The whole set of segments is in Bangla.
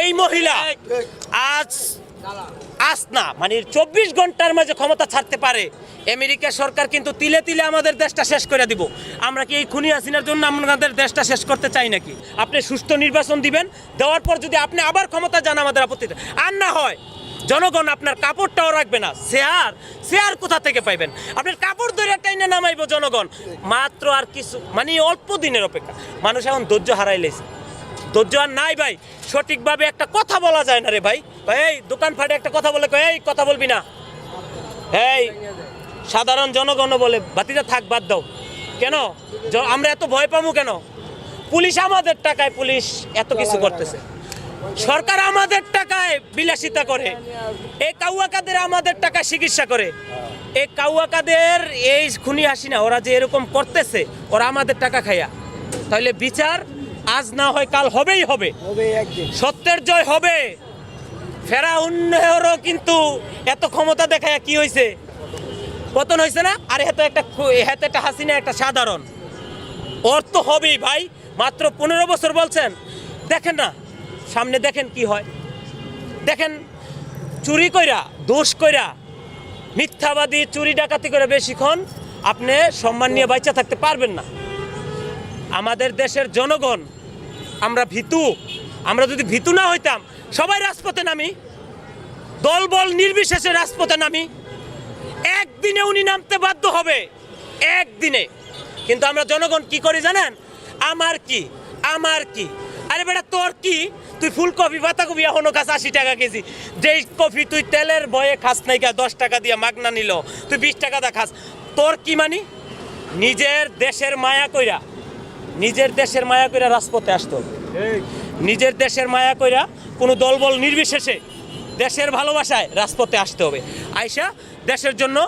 এই মহিলা আজ আজ না মানে চব্বিশ ঘণ্টার মাঝে ক্ষমতা ছাড়তে পারে। আমেরিকা সরকার কিন্তু তিলে তিলে আমাদের দেশটা শেষ করে দিব। আমরা কি এই খুনি হাসিনার জন্য আমাদের দেশটা শেষ করতে চাই নাকি? আপনি সুষ্ঠু নির্বাচন দিবেন দেওয়ার পর যদি আপনি আবার ক্ষমতা যান আমাদের আপত্তি। আর না হয় জনগণ আপনার কাপড়টাও রাখবে না। শেয়ার শেয়ার কোথা থেকে পাইবেন? আপনার কাপড় ধরে টাইনে নামাইব জনগণ। মাত্র আর কিছু মানে অল্প দিনের অপেক্ষা। মানুষ এখন ধৈর্য হারাই লেছে। ধৈর্য আর নাই ভাই। সঠিকভাবে একটা কথা বলা যায় না রে ভাই। এই দোকান ফাটে একটা কথা বলে এই কথা বলবি না। এই, সাধারণ জনগণ বলে, বাতিটা থাক, বাদ দাও। কেন? আমরা এত ভয় পাবো কেন? পুলিশ আমাদের টাকায়, পুলিশ এত কিছু করতেছে। সরকার আমাদের টাকায় বিলাসিতা করে। এই কাউয়াকাদের আমাদের টাকা চিকিৎসা করে। এই কাউয়াকাদের, এই খুনি হাসি না ওরা যে এরকম করতেছে, ওরা আমাদের টাকা খাইয়া। তাহলে বিচার আজ না হয় কাল হবেই হবে। সত্যের জয় হবে। ফেরা ফেরাউন্নেরও কিন্তু এত ক্ষমতা দেখায় কি হয়েছে পতন হয়েছে না? আরে এত একটা এত একটা হাসিনা একটা সাধারণ। ওর তো হবেই ভাই। মাত্র পনেরো বছর বলছেন। দেখেন না সামনে দেখেন কি হয়। দেখেন চুরি কইরা দোষ কইরা মিথ্যাবাদী চুরি ডাকাতি করে বেশিক্ষণ আপনি সম্মান নিয়ে বাইচা থাকতে পারবেন না। আমাদের দেশের জনগণ, আমরা ভীতু, আমরা যদি ভীতু না হইতাম, সবাই রাজপথে নামি, দলবল নির্বিশেষে রাজপথে নামি, একদিনে উনি নামতে বাধ্য হবে, একদিনে। কিন্তু আমরা জনগণ কি করি জানেন? আমার কি আমার কি? আরে বেটা, তোর কি? তুই ফুলকপি, বাঁধাকপি, এখনও খাস আশি টাকা কেজি। যেই কফি তুই তেলের বয়ে খাস নাই কা, দশ টাকা দিয়ে মাগনা নিল, তুই বিশ টাকা দা খাস। তোর কি মানি? নিজের দেশের মায়া কইরা। নিজের দেশের মায়া কইরা রাজপথে আসতো। নিজের দেশের মায়া কইরা কোনো দলবল নির্বিশেষে দেশের ভালোবাসায় রাজপথে আসতে হবে। আয়সা দেশের জন্য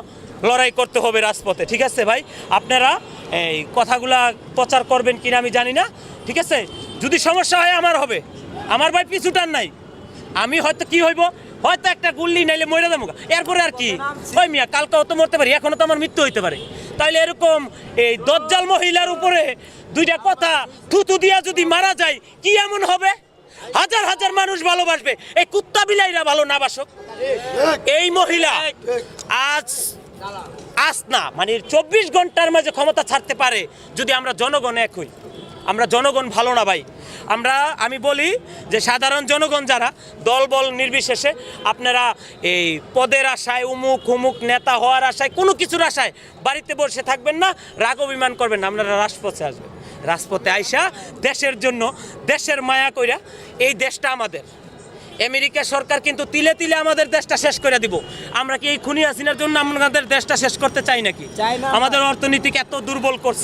লড়াই করতে হবে রাজপথে ঠিক আছে ভাই? আপনারা এই কথাগুলা প্রচার করবেন কিনা আমি জানি না ঠিক আছে? যদি সমস্যা হয় আমার হবে। আমার ভাই পিছুটার নাই। আমি হয়তো কি হইব? হয়তো একটা গুল্লি নাইলে মরে যাব এরপরে আর কি? ওই মিয়া কালকেও তো মরতে পারি এখনও তো আমার মৃত্যু হইতে পারে। তাইলে এরকম এই দজ্জাল মহিলার উপরে দুইটা কথা থুতু দিয়া যদি মারা যায়, কি এমন হবে? হাজার হাজার মানুষ ভালোবাসবে। এই কুত্তা বিলাইরা ভালো না বাসক। এই মহিলা আজ আজ না মানে চব্বিশ ঘণ্টার মাঝে ক্ষমতা ছাড়তে পারে যদি আমরা জনগণ এক হই। আমরা জনগণ ভালো না ভাই। আমরা আমি বলি যে সাধারণ জনগণ যারা দলবল নির্বিশেষে আপনারা এই পদের আশায় উমুক হুমুক নেতা হওয়ার আশায় কোনো কিছুর আশায় বাড়িতে বসে থাকবেন না রাগ অভিমান করবেন না আপনারা রাজপথে আসবেন। রাজপথে আইসা দেশের জন্য দেশের মায়া কইরা এই দেশটা আমাদের। আমেরিকা সরকার কিন্তু তিলে তিলে আমাদের দেশটা শেষ করে দিব। আমরা কি এই খুনি হাসিনার জন্য আমাদের দেশটা শেষ করতে চাই নাকি? আমাদের অর্থনীতিকে এত দুর্বল করছে।